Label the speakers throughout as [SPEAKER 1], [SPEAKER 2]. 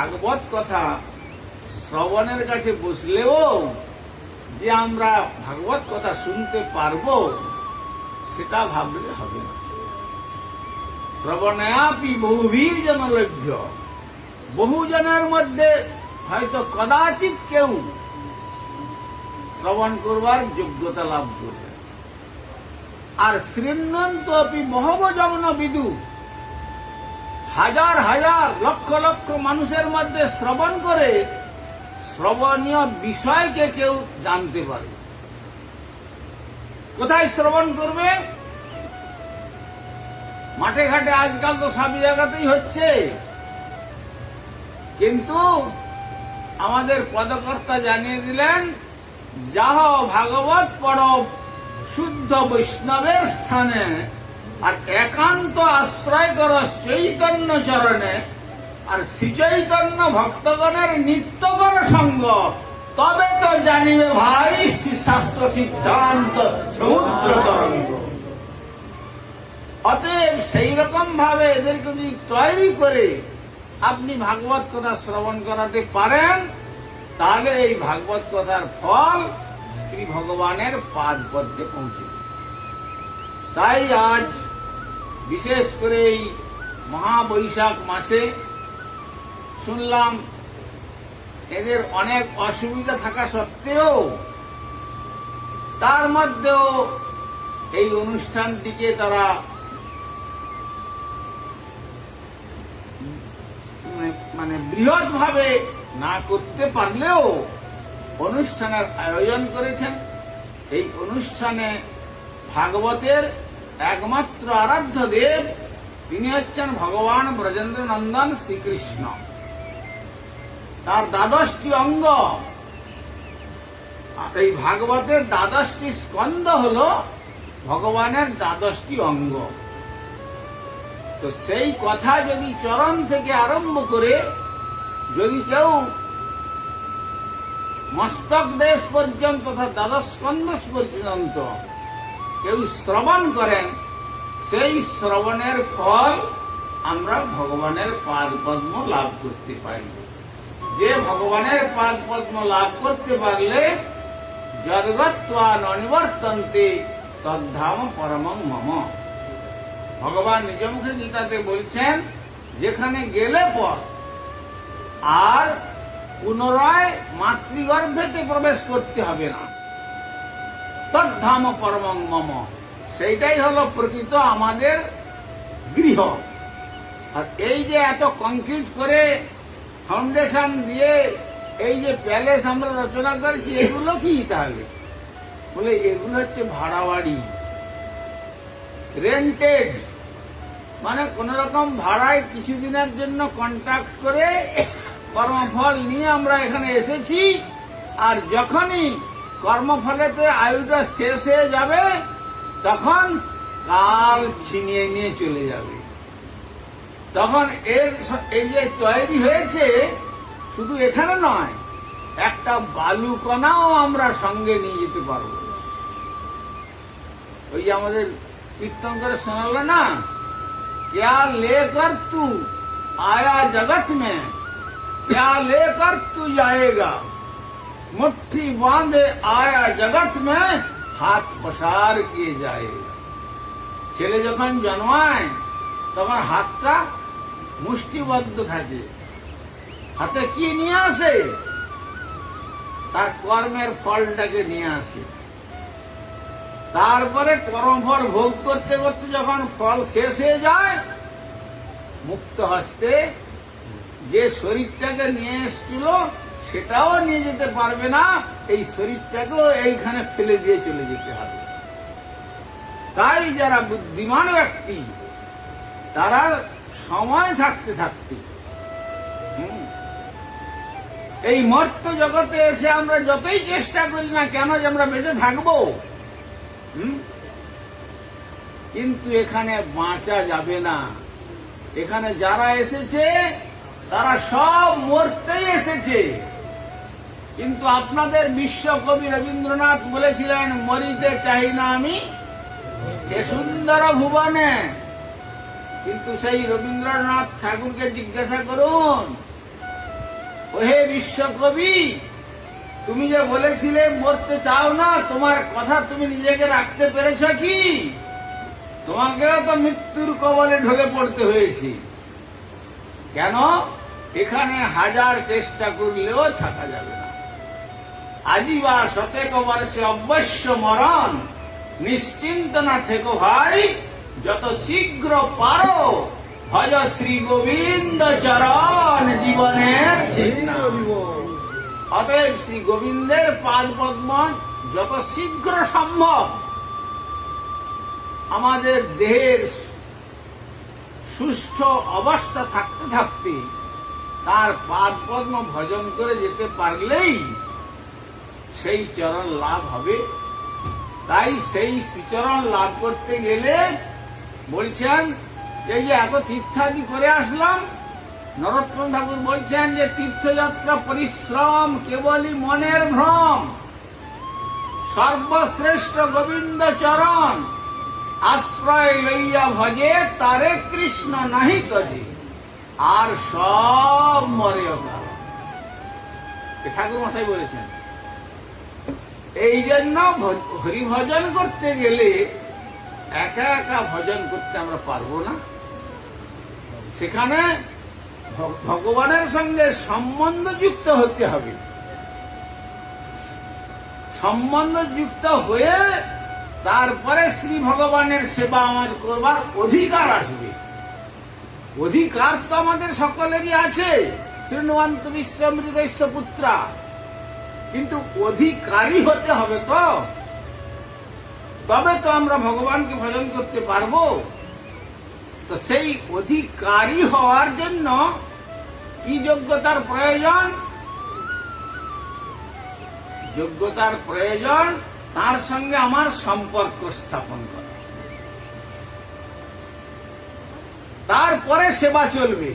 [SPEAKER 1] ভাগবত কথা শ্রবণের কাছে বসলেও যে আমরা ভাগবত কথা শুনতে পারব, সেটা ভাবলে হবে না। শ্রবণাপি বহুবীর জনলভ্য বহু জনের মধ্যে হয়তো কদাচিৎ কেউ শ্রবণ করবার যোগ্যতা লাভ করবে আর শ্রীনন্ত অপি মহবজগ্ন বিদু হাজার হাজার লক্ষ লক্ষ মানুষের মধ্যে শ্রবণ করে শ্রবণীয় বিষয়কে কেউ জানতে পারে। কোথায় শ্রবণ করবে? মাঠে ঘাটে আজকাল তো সব জায়গাতেই হচ্ছে। কিন্তু আমাদের পদকর্তা জানিয়ে দিলেন, যাহ ভাগবত পরব শুদ্ধ বৈষ্ণবের স্থানে আর একান্ত আশ্রয় কর চৈতন্য চরণে। আর শ্রীচৈতন্য ভক্তগণের নিত্যকর সঙ্গ। তবে তো জানিবে ভাই শাস্ত্র সিদ্ধান্ত সমুদ্র তরঙ্গ। অতএব সেই রকম ভাবে এদেরকে যদি তৈরি করে আপনি ভাগবত কথা শ্রবণ করাতে পারেন, তাহলে এই ভাগবত কথার ফল শ্রী ভগবানের পাদ পদ্মে পৌঁছে তাই আজ বিশেষ করে এই মহাবৈশাখ মাসে শুনলাম এদের অনেক অসুবিধা থাকা সত্ত্বেও তার মধ্যেও এই অনুষ্ঠানটিকে তারা মানে বৃহৎ ভাবে না করতে পারলেও অনুষ্ঠানের আয়োজন করেছেন। এই অনুষ্ঠানে ভাগবতের একমাত্র আরাধ্য দেব, তিনি হচ্ছেন ভগবান ব্রজেন্দ্র নন্দন শ্রীকৃষ্ণ। তার দ্বাদশটি অঙ্গ। এই ভাগবতের দ্বাদশটি স্কন্দ হল ভগবানের দ্বাদশটি অঙ্গ। তো সেই কথা যদি চরণ থেকে আরম্ভ করে যদি কেউ মস্তক দেশ পর্যন্ত তথা দ্বাদশ স্কন্ধ পর্যন্ত কেউ শ্রবণ করেন, সেই শ্রবণের ফল আমরা ভগবানের পাদ পদ্ম লাভ করতে পারি। যে ভগবানের পাদ পদ্ম লাভ করতে পারলে জগৎবা অনিবর্তন্তে তদ্ধাম পরমং মম। ভগবান নিজ মুখে গীতাতে বলছেন, যেখানে গেলে পর আর পুনরায় মাতৃগর্ভেতে প্রবেশ করতে হবে না। তদ্ধাম পরমং মম। সেইটাই হলো প্রকৃত আমাদের গৃহ। আর এই যে এত কংক্রিট করে ফাউন্ডেশন দিয়ে এই যে প্যালেস আমরা রচনা করেছি, এগুলো কি তাহলে? বলে এগুলো হচ্ছে ভাড়া বাড়ি রেন্টেড মানে কোন রকম ভাড়ায় কিছুদিনের জন্য কন্ট্রাক্ট করে কর্মফল নিয়ে আমরা এখানে এসেছি, আর যখনই কর্মফলেতে আয়ুটা শেষ হয়ে যাবে তখন কাল ছিনিয়ে নিয়ে চলে যাবে তখন এর এই যে তৈরি হয়েছে শুধু এখানে নয় একটা বালুকণাও আমরা সঙ্গে নিয়ে যেতে পারবো ওই যে আমাদের কীর্তন করে শোনালো না क्या लेकर तू आया जगत में क्या लेकर तू जाएगा मुट्ठी बांधे आया जगत में হাত প্রসার কিয়ে যায়গা ছেলে যখন জন্মায় তখন হাতটা মুষ্টিবদ্ধ থাকে হাতে কি নিয়ে আসে তার কর্মের ফলটাকে নিয়ে আসে তারপরে কর্মফল ভোগ করতে করতে যখন ফল শেষ হয়ে যায় মুক্ত হস্তে যে শরীরটাকে নিয়ে এসছিল সেটাও নিয়ে যেতে পারবে না। এই শরীরটাকেও এইখানে ফেলে দিয়ে চলে যেতে হবে। তাই যারা বুদ্ধিমান ব্যক্তি, তারা সময় থাকতে থাকতে এই মর্ত জগতে এসে আমরা যতই চেষ্টা করি না কেন যে আমরা বেঁচে থাকব কিন্তু এখানে বাঁচা যাবে না। এখানে যারা এসেছে, তারা সব মরতেই এসেছে। কিন্তু আপনাদের বিশ্বকবি রবীন্দ্রনাথ বলেছিলেন, মরিতে চাই না আমি এ সুন্দর ভুবনে। কিন্তু সেই রবীন্দ্রনাথ ঠাকুরকে জিজ্ঞাসা করুন, ওহে বিশ্বকবি তুমি যে বলেছিলে মরতে চাও না, তোমার কথা তুমি নিজেকে রাখতে পেরেছ কি? তোমাকেও তো মৃত্যুর কবলে ঢলে পড়তে হয়েছে। কেন? এখানে হাজার চেষ্টা করলেও থাকা যাবে আজিবা শতেক বর্ষে অবশ্য মরণ নিশ্চিন্ত না থেকো ভাই, যত শীঘ্র পারো ভজ শ্রী গোবিন্দ চরণ জীবনের অতএব শ্রী গোবিন্দের পাদ পদ্ম যত শীঘ্র সম্ভব আমাদের দেহের সুস্থ অবস্থা থাকতে থাকতে তার পাদ পদ্ম ভজন করে যেতে পারলেই সেই চরণ লাভ হবে। তাই সেই শ্রীচরণ লাভ করতে গেলে বলছেন এই যে এত তীর্থাদি করে আসলাম, নরোত্তম ঠাকুর বলছেন যে তীর্থযাত্রা পরিশ্রম কেবলই মনের ভ্রম। সর্বশ্রেষ্ঠ গোবিন্দ চরণ, আশ্রয় লইয়া ভজে তারে কৃষ্ণ নাহি তজে, আর সব মরে ঠাকুর মশাই বলেছেন এই জন্য হরিভজন করতে গেলে একা একা ভজন করতে আমরা পারব না। সেখানে ভগবানের সঙ্গে সম্বন্ধ যুক্ত হতে হবে। সম্বন্ধ যুক্ত হয়ে তারপরে শ্রী ভগবানের সেবা আমার করবার অধিকার আসবে। অধিকার তো আমাদের সকলেরই আছে। শ্রীনুবন্ত বিশ্বমৃতৈশ্য পুত্রা। কিন্তু অধিকারী হতে হবে তো। তবে তো আমরা ভগবানকে ভজন করতে পারব। তো সেই অধিকারী হওয়ার জন্য কি যোগ্যতার প্রয়োজন? যোগ্যতার প্রয়োজন তার সঙ্গে আমার সম্পর্ক স্থাপন করা। তারপরে সেবা চলবে।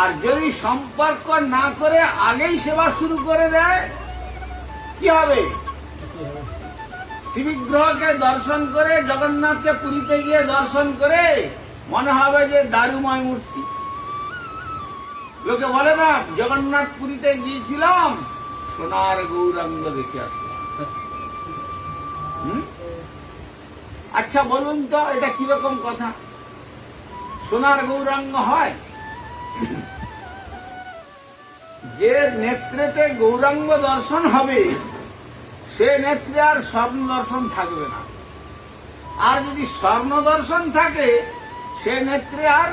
[SPEAKER 1] আর যদি সম্পর্ক না করে আগেই সেবা শুরু করে দেয়, কি হবে? শিবিগ্রহকে দর্শন করে, জগন্নাথকে পুরীতে গিয়ে দর্শন করে, মনে হবে যে দারুময় মূর্তি। লোকে বলে না, জগন্নাথ পুরীতে গিয়েছিলাম, সোনার গৌরাঙ্গ দেখে আসলাম। আচ্ছা বলুন তো, এটা কীরকম কথা? সোনার গৌরাঙ্গ হয়? যে নেত্রেতে গৌরাঙ্গ দর্শন হবে, সে নেত্রে আর স্বর্ণ দর্শন থাকবে না। আর যদি স্বর্ণ দর্শন থাকে, সে নেত্রে আর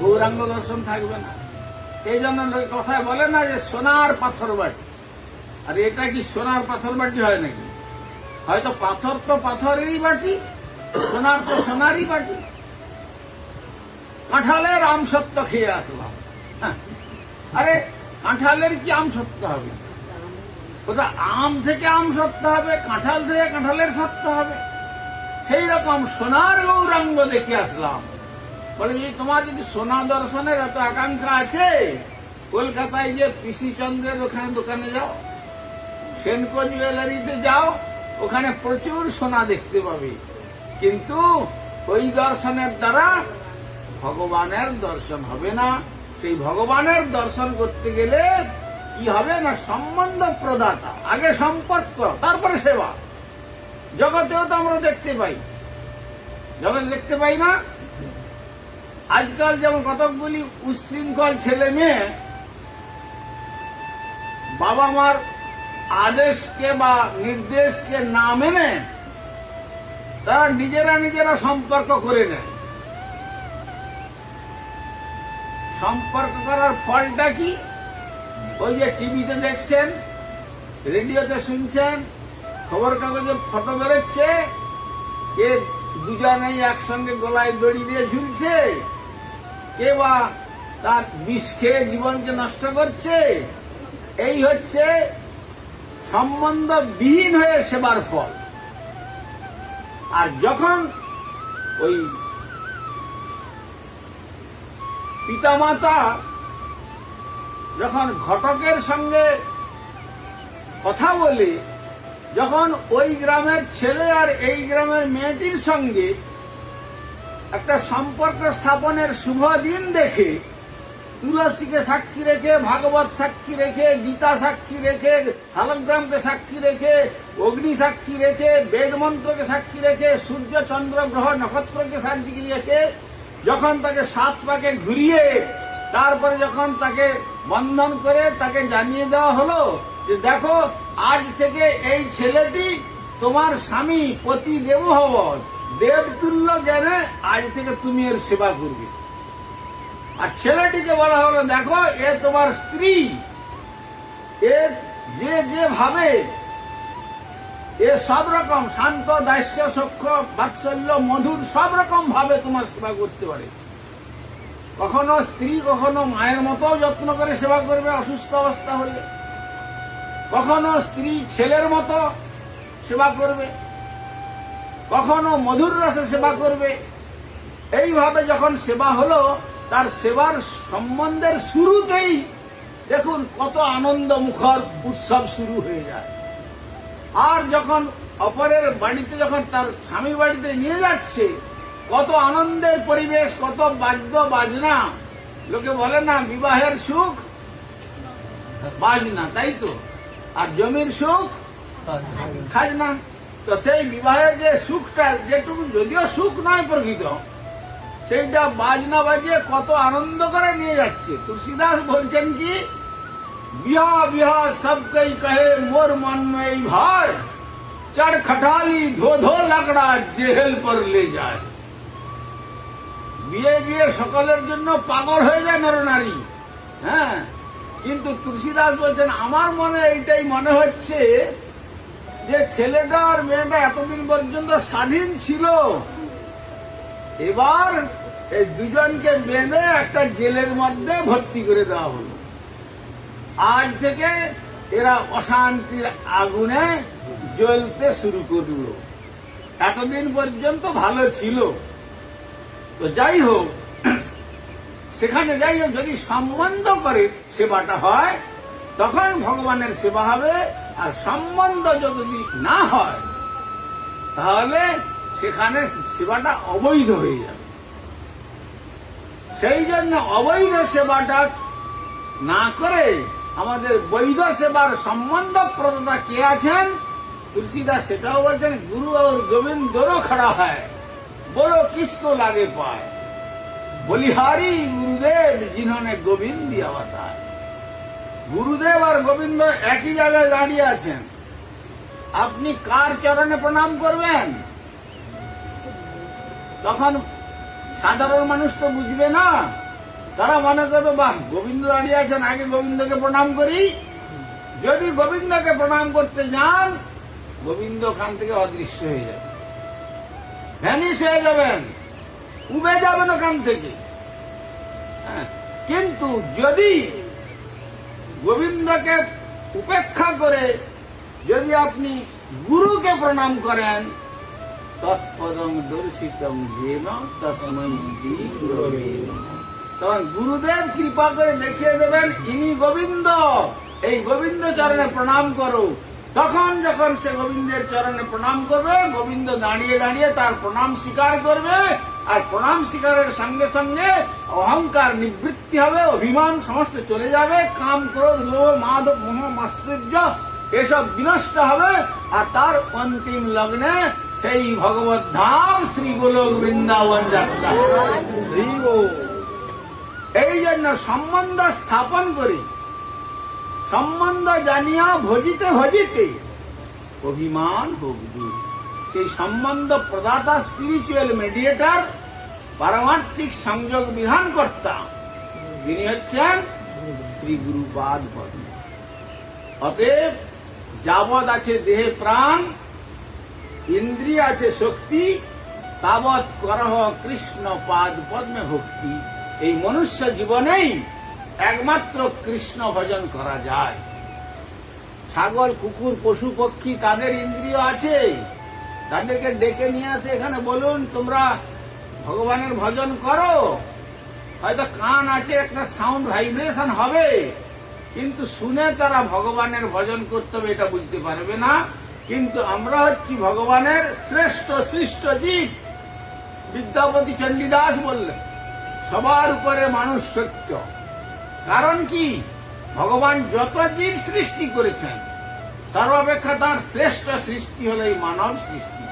[SPEAKER 1] গৌরাঙ্গ দর্শন থাকবে না। এই জন্য কথায় বলে না যে সোনার পাথর বাটি। আর এটা কি সোনার পাথর বাটি হয় নাকি? হয়তো পাথর তো পাথরেরই বাটি, সোনার তো সোনারই বাটি। কাঁঠালের আম সত্য খেয়ে আসলাম হ্যাঁ। আরে কাঁঠালের কি আম সত্য হবে? ওটা আম থেকে আম সত্য হবে, কাঁঠাল থেকে কাঁঠালের সত্য হবে। সেই রকম সোনার গৌরাঙ্গ দেখে আসলাম। বলে যে তোমার যদি সোনা দর্শনের এত আকাঙ্ক্ষা আছে, কলকাতায় যে পিসি চন্দ্রের ওখানে দোকানে যাও সেনকো জুয়েলারিতে যাও, ওখানে প্রচুর সোনা দেখতে পাবে। কিন্তু ওই দর্শনের দ্বারা ভগবানের দর্শন হবে না। সেই ভগবানের দর্শন করতে গেলে কি হবে না? সম্বন্ধ প্রদাতা। আগে সম্পর্ক তারপরে সেবা। জগতেও তো আমরা দেখতে পাই। জগৎ দেখতে পাই না? আজকাল যেমন কতকগুলি উচ্ছৃঙ্খল ছেলে মেয়ে বাবা মার আদেশকে বা নির্দেশকে না মেনে তারা নিজেরা নিজেরা সম্পর্ক করে নেয়। সম্পর্ক করার ফলটা কি? ওই যে টিভিতে দেখছেন, রেডিওতে শুনছেন খবর কাগজে ফটো বেরোচ্ছে কে দুজনেই একসঙ্গে গলায় দড়ি দিয়ে ঝুলছে, কে বা তার বিষ খেয়ে জীবনকে নষ্ট করছে, এই হচ্ছে সম্বন্ধ বিহীন হয়ে সেবার ফল। আর যখন ওই পিতামাতা যখন ঘটকের সঙ্গে কথা বলে, যখন ওই গ্রামের ছেলে আর এই গ্রামের মেয়েটির সঙ্গে একটা সম্পর্ক স্থাপনের শুভ দিন দেখে, তুলসীকে সাক্ষী রেখে, ভাগবত সাক্ষী রেখে, গীতা সাক্ষী রেখে, শালগ্রামকে সাক্ষী রেখে, অগ্নি সাক্ষী রেখে বেদ মন্ত্রকে সাক্ষী রেখে, সূর্য চন্দ্র গ্রহ নক্ষত্রকে সাক্ষী রেখে যখন তাকে সাত পাকে ঘুরিয়ে তারপরে যখন তাকে বন্ধন করে তাকে জানিয়ে দেওয়া হলো যে দেখো, আজ থেকে এই ছেলেটি তোমার স্বামী পতি দেব হব দেবতুল্য জ্ঞানে আজ থেকে তুমি এর সেবা করবে। আর ছেলেটিকে বলা হলো, দেখো, এ তোমার স্ত্রী। এ যে যে ভাবে এ সব রকম শান্ত, দাস্য, সক্ষ, বাৎসল্য, মধুর সব রকম ভাবে তোমার সেবা করতে পারে। কখনো স্ত্রী, কখনো মায়ের মতো যত্ন করে সেবা করবে অসুস্থ অবস্থা হলে। কখনো স্ত্রী ছেলের মতো সেবা করবে। কখনো মধুর রসে সেবা করবে। এইভাবে যখন সেবা হলো, তার সেবার সম্বন্ধের শুরুতেই দেখুন কত আনন্দ মুখর উৎসব শুরু হয়ে যায়। আর যখন অপরের বাড়িতে যখন তার স্বামীর বাড়িতে নিয়ে যাচ্ছে, কত আনন্দের পরিবেশ, কত বাদ্য বাজনা। লোকে বলে না, বিবাহের সুখ, বাজনা, তাই তো? আর জমির সুখ, খাজনা। তো সেই বিবাহের যে সুখটা, যেটুকু যদিও সুখ নয় প্রকৃত, সেইটা বাজনা বাজিয়ে কত আনন্দ করে নিয়ে যাচ্ছে। তুলসীদাস বলছেন কি বিহা বিহা সবকই কহে মোর মন में ভাই চড় খটালি ধো ধো লাকড়া জেহেল পর লে যায় বিয়ে বিয়ে সকলের জন্য পাগল হয়ে যায় নরনারী হ্যাঁ কিন্তু তুলসীদাস বলছেন আমার মনে এইটাই মনে হচ্ছে যে ছেলেটা আর মেয়েটা এতদিন পর্যন্ত স্বাধীন ছিল। এবার এই দুজনকে বেঁধে একটা জেলের মধ্যে ভর্তি করে দেওয়া হলো। আজ থেকে এরা অশান্তির আগুনে জ্বলতে শুরু করল। এতদিন পর্যন্ত ভালো ছিল। তো যাই হোক, সেখানে যাই হোক, যদি সম্বন্ধ করে সেবাটা হয়, তখন ভগবানের সেবা হবে। আর সম্বন্ধ যদি না হয়, তাহলে সেখানে সেবাটা অবৈধ হয়ে যাবে। সেই জন্য অবৈধ সেবাটা না করে আমাদের বৈধ সেবার সম্বন্ধ প্রদাতা কে আছেন? তুলসীদাস সেটাও বলছেন, গুরু ও গোবিন্দ খড়া হয়, বড় কৃষ্ণ লাগে পায়। বলিহারি গুরুদেব জিনে গোবিন্দ গুরুদেব আর গোবিন্দ একই জায়গায় দাঁড়িয়ে আছেন। আপনি কার চরণে প্রণাম করবেন? তখন সাধারণ মানুষ তো বুঝবে না। তারা মনে করবে বাহ গোবিন্দ দাঁড়িয়ে আছেন আগে গোবিন্দকে প্রণাম করি। যদি গোবিন্দকে প্রণাম করতে যান গোবিন্দ ওখান থেকে অদৃশ্য হয়ে যাবে। ভ্যানিশ হয়ে যাবেন উবে যাবেন ওখান থেকে। হ্যাঁ, কিন্তু যদি গোবিন্দকে উপেক্ষা করে যদি আপনি গুরুকে প্রণাম করেন তৎপদম দর্শিতম যেন তসমৈ শ্রী গুরবে নমঃ। তখন গুরুদেব কৃপা করে দেখিয়ে দেবেন ইনি গোবিন্দ। এই গোবিন্দ চরণে প্রণাম করো। তখন যখন সে গোবিন্দের চরণে প্রণাম করবে গোবিন্দ দাঁড়িয়ে দাঁড়িয়ে তার প্রণাম স্বীকার করবে আর প্রণাম স্বীকারের সঙ্গে সঙ্গে অহংকার নিবৃত্তি হবে অভিমান সমস্ত চলে যাবে কাম ক্রোধ লোভ মাধব মোহ মাশ্চর্য এসব বিনষ্ট হবে আর তার অন্তিম লগ্নে সেই ভগবত ধাম শ্রী গোলক বৃন্দাবন যাত্রা। সম্বন্ধ স্থাপন করি। সম্বন্ধ জানিয়া ভজিতে ভজিতে অভিমান হোক দূর। সেই সম্বন্ধ প্রদাতা স্পিরিচুয়াল মেডিয়েটর পারমার্থিক সংযোগ বিধান কর্তা তিনি হচ্ছেন শ্রী গুরুপাদ অতএব যাবৎ আছে দেহে প্রাণ, ইন্দ্রিয় আছে শক্তি, তাবৎ করহ কৃষ্ণ পাদ পদ্মে ভক্তি। এই মনুষ্য জীবনেই একমাত্র কৃষ্ণ ভজন করা যায়। ছাগল, কুকুর, পশু, পক্ষী তাদের ইন্দ্রিয় আছে? তাদেরকে ডেকে নিয়ে আসে এখানে, বলুন, তোমরা ভগবানের ভজন করো। হয়তো কান আছে, একটা সাউন্ড ভাইব্রেশন হবে, কিন্তু শুনে তারা ভগবানের ভজন করতে হবে, এটা বুঝতে পারবে না। কিন্তু আমরা হচ্ছি ভগবানের শ্রেষ্ঠ, সৃষ্ট জীব। বিদ্যাপতি চণ্ডীদাস বললেন সবার উপরে মানুষ সত্য। কারণ কি? ভগবান যত জীব সৃষ্টি করেছেন, সর্বাপেক্ষা তার শ্রেষ্ঠ সৃষ্টি হল এই মানব সৃষ্টি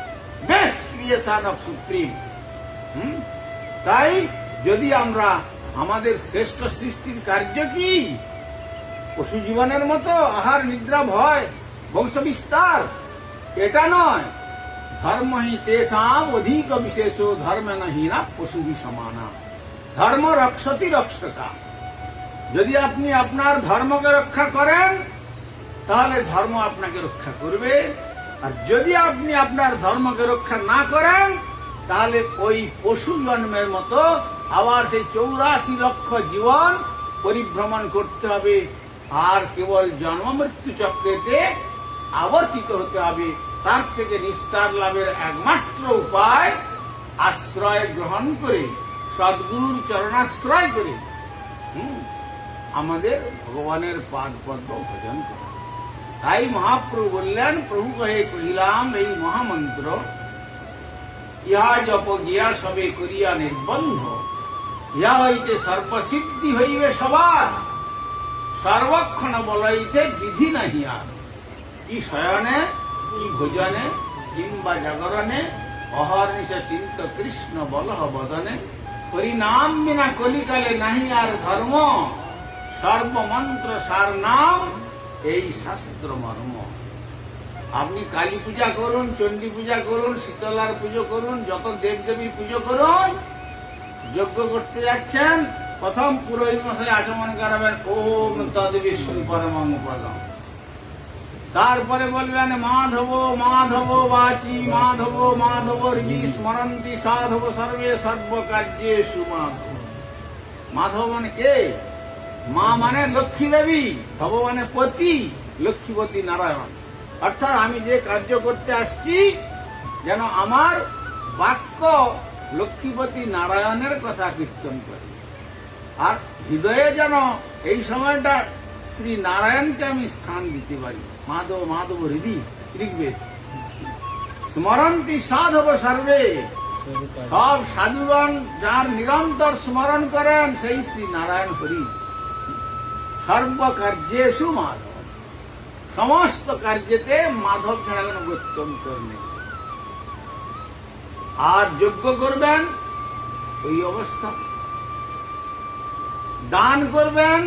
[SPEAKER 1] বেস্ট ক্রিয়েশন অফ সুপ্রিম তাই যদি আমরা আমাদের শ্রেষ্ঠ সৃষ্টির কার্য কি? পশু জীবনের মতো আহার নিদ্রা ভয়, বংশ বিস্তার, এটা নয়। ধর্ম হি তেসাম অধিক বিশেষ ধর্ম নহীনা পশু সমানা। ধর্ম রক্ষতি রক্ষতা। যদি আপনি আপনার ধর্মকে রক্ষা করেন, তাহলে ধর্ম আপনাকে রক্ষা করবে। আর যদি আপনি আপনার ধর্মকে রক্ষা না করেন, তাহলে ওই পশু জন্মের মতো আবার সেই চৌরাশি লক্ষ জীবন পরিভ্রমণ করতে হবে। আর কেবল জন্ম মৃত্যু চক্রেতে আবর্তিত হতে হবে। তার থেকে নিস্তার লাভের একমাত্র উপায় আশ্রয় গ্রহণ করে সদ্গুরুর চরণাশ্রয় করে হুম, আমাদের ভগবানের পাদ পদ্ম ভজন করা। তাই মহাপ্রভু বললেন প্রভু কহে কহিলাম এই মহামন্ত্র ইহা জপ গিয়া সবে করিয়া নির্বন্ধ। ইহা হইতে সর্বসিদ্ধি হইবে সবার। সর্বক্ষণ বলাইতে বিধি নাহি আর। কি শয়নে কি ভোজনে কিংবা জাগরণে অহর্নিশ চিন্ত কৃষ্ণ বলহ বদনে হরিনাম বিনা কলিকালে নাহি আর ধর্ম, সর্বমন্ত্র সার নাম, এই শাস্ত্র মর্ম। আপনি কালী পূজা করুন, চণ্ডী পূজা করুন, শীতলার পুজো করুন, যত দেবদেবীর পুজো করুন, যজ্ঞ করতে যাচ্ছেন, প্রথম পুরোহিত মশাই আচমন করাবেন, ওম তদ বিষ্ণু পরমং পদম তারপরে বলবেন, মাধব মাধব বাচি, মাধব মাধব ঋষি স্মরন্তি, সাধব সর্বে সর্বকার্যে সুমাধব। মাধব মানে কে? মা মানে লক্ষ্মী দেবী, ভব মানে পতি, লক্ষ্মীপতি নারায়ণ। অর্থাৎ আমি যে কার্য করতে আসছি, যেন আমার বাক্য লক্ষ্মীপতি নারায়ণের কথা কীর্তন করে। আর হৃদয়ে যেন এই সময়টা শ্রী নারায়ণকে আমি স্থান দিতে পারি। মাধব মাধব হৃদি ঋগ্বেদ স্মরন্তি সাধব সর্বে। সব সাধুগণ যার নিরন্তর স্মরণ করেন, সেই শ্রী নারায়ণ হরি। সর্বকার্যেশু মাধব। সমস্ত কার্যেতে মাধব ছাড়া কোনো গত্যন্তর নেই। আর যজ্ঞ করবেন, ওই অবস্থা। দান করবেন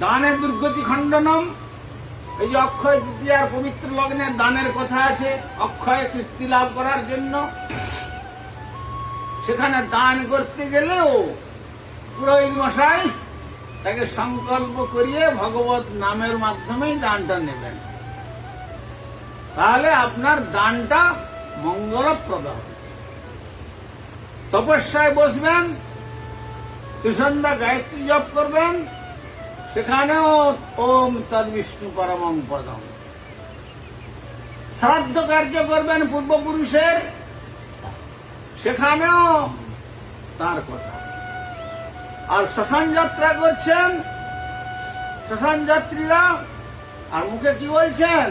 [SPEAKER 1] দানে দুর্গতি খণ্ডনম এই যে অক্ষয় তৃতীয়ার পবিত্র লগ্নে দানের কথা আছে, অক্ষয় কীর্তি লাভ করার জন্য। সেখানে দান করতে গেলেও পুরোহিত মশাই তাকে সংকল্প করিয়ে ভগবত নামের মাধ্যমেই দানটা নেবেন। তাহলে আপনার দানটা মঙ্গলপ্রদ হবে। তপস্যায় বসবেন কৃষ্ণদা গায়ত্রী জপ করবেন সেখানেও ওম তদ বিষ্ণু পরমং পদম। শ্রাদ্ধ কার্য করবেন পূর্বপুরুষের সেখানেও তার কথা। আর শ্মশান যাত্রা করছেন শ্মশান যাত্রীরা আর মুখে কি বলছেন?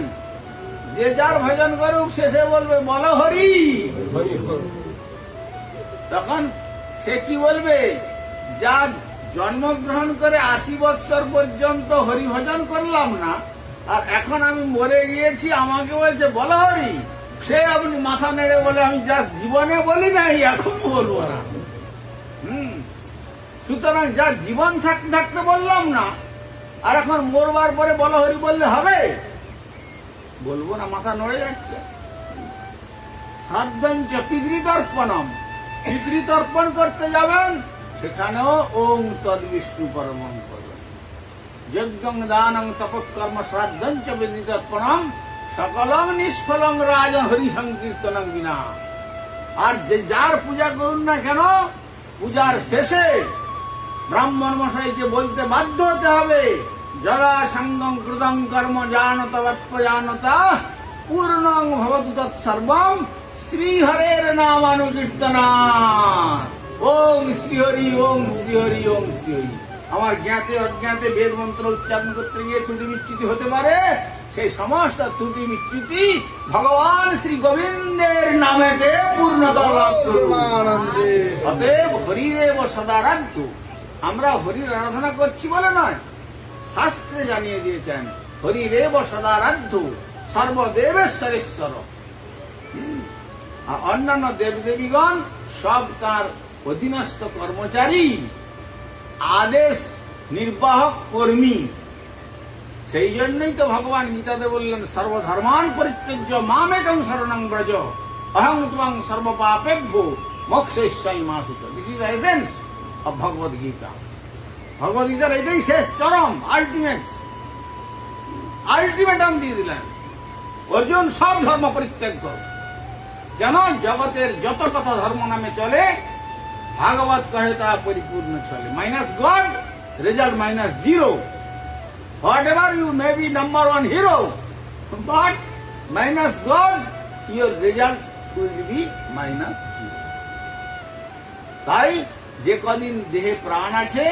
[SPEAKER 1] যে যার ভজন করুক শেষে বলবে বল হরি। তখন সে কি বলবে? যা জন্মগ্রহণ করে আশি বৎসর পর্যন্ত হরিভজন করলাম না, আর এখন আমি মরে গিয়েছি, আমাকে বলছে, বল হরি। সে আপনি মাথা নেড়ে বলে, আমি যা জীবনে বলি নাই, এখন বলব না। হুম। সুতরাং যা জীবন থাকতে থাকতে বললাম না, আর এখন মরবার পরে বল হরি বললে হবে? বলব না, মাথা নড়ে যাচ্ছে। সাধ্যাঞ্চ পিতৃতর্পণম। পিতৃতর্পণ করতে যাবেন সেখানেও ওম তদ বিষ্ণু পরমং করবেন যজ্ঞং দানং তপকর্ম শ্রাদ্ধঞ্চ পিতৃতর্পণম সকলং নিষ্ফলং রাজ হরি সংকীর্তনং বিনা। আর যে যার পূজা করুন না কেন, পূজার শেষে ব্রাহ্মণ মশাইকে বলতে বাধ্য হতে হবে জগা সঙ্গম কৃতং কর্ম জানত জানতা পূর্ণং ভবতু তৎসর্বম শ্রীহরের নামানুকীর্তনা ওম শ্রীহরি ওম শ্রীহরি ওম শ্রীহরি আমার জ্ঞাতে অজ্ঞাতে বেদ মন্ত্র উচ্চারণ করতে গিয়ে ত্রুটি বিচ্যুতি হতে পারে সেই সমস্ত ত্রুটি বিচ্যুতি ভগবান শ্রী গোবিন্দের নামেতে পূর্ণতা লাভ অতএব হরিরেব সদা রাখতু। আমরা হরির আরাধনা করছি বলে নয় শাস্ত্রে জানিয়ে দিয়েছেন হরিরেব সদারাধ্য সর্বদেবেশ্বরেশ্বর। আর অন্যান্য দেবদেবীগণ সব তার অধীনস্থ কর্মচারী, আদেশ নির্বাহক কর্মী। সেই জন্যই তো ভগবান গীতাতে বললেন, সর্বধর্মান পরিত্যজ্য মামেকং শরণং ব্রজ, অহং ত্বং সর্বপাপেভ্য মোক্ষেশ্বই মাসুত। This is essence of Bhagavad Gita Bhagavad গীতার এটাই শেষ চরম আলটিমেট আলটিমেটাম দিয়ে দিলেন। অর্জুন সব ধর্ম পরিত্যাগ কর যেন জগতের যত কথা ধর্ম নামে চলে ভাগবত কহে তা পরিপূর্ণ চলে minus God result minus zero Whatever you may be number one hero, but minus God, your result will be minus zero. তাই যে কদিন দেহে প্রাণ আছে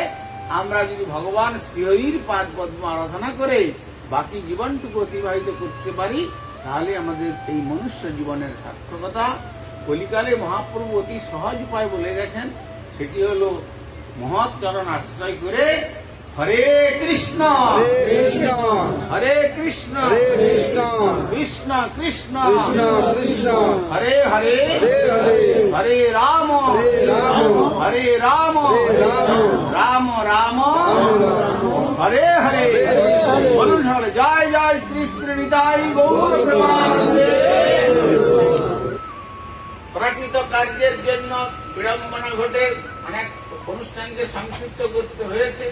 [SPEAKER 1] আমরা যদি ভগবান শ্রীহরির পাদ পদ্ম আরাধনা করে বাকি জীবনটুকু অতিবাহিত করতে পারি তাহলে আমাদের এই মনুষ্য জীবনের সার্থকতা কলিকালে মহাপ্রভু অতি সহজ উপায় বলে গেছেন সেটি হল মহৎ চরণ আশ্রয় করে হরে কৃষ্ণ।
[SPEAKER 2] কৃষ্ণ।
[SPEAKER 1] হরে কৃষ্ণ।
[SPEAKER 2] কৃষ্ণ।
[SPEAKER 1] কৃষ্ণ কৃষ্ণ।
[SPEAKER 2] কৃষ্ণ কৃষ্ণ।
[SPEAKER 1] হরে হরে।
[SPEAKER 2] হরে
[SPEAKER 1] রাম।
[SPEAKER 2] হরে রাম।
[SPEAKER 1] হরে রাম।
[SPEAKER 2] রাম।
[SPEAKER 1] রাম রাম। হরে হরে। বলুন জয় জয় শ্রী শ্রী নিতাই গৌর প্রেমানন্দে। প্রাকৃত কার্যের জন্য বিড়ম্বনা ঘটে, অনেক অনুষ্ঠানকে সংক্ষিপ্ত করতে হয়েছে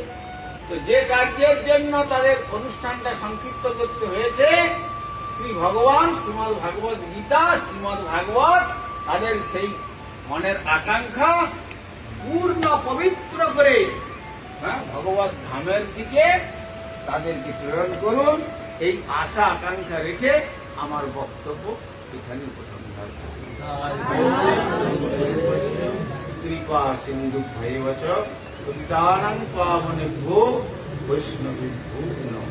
[SPEAKER 1] তো যে কার্যের জন্য তাদের অনুষ্ঠানটা সংক্ষিপ্ত করতে হয়েছে, শ্রী ভগবান, শ্রীমদ ভাগবত গীতা, শ্রীমদ ভাগবত, তাদের সেই মনের আকাঙ্ক্ষা পূর্ণ পবিত্র করে হ্যাঁ ভগবত ধামের দিকে তাদেরকে প্রেরণ করুন এই আশা, আকাঙ্ক্ষা রেখে আমার বক্তব্য এখানে উপসংহার করি। কৃপা সিন্ধু ভৈবচ পতিতানাং পাবনেভ্যো বৈষ্ণবেভ্যো নমঃ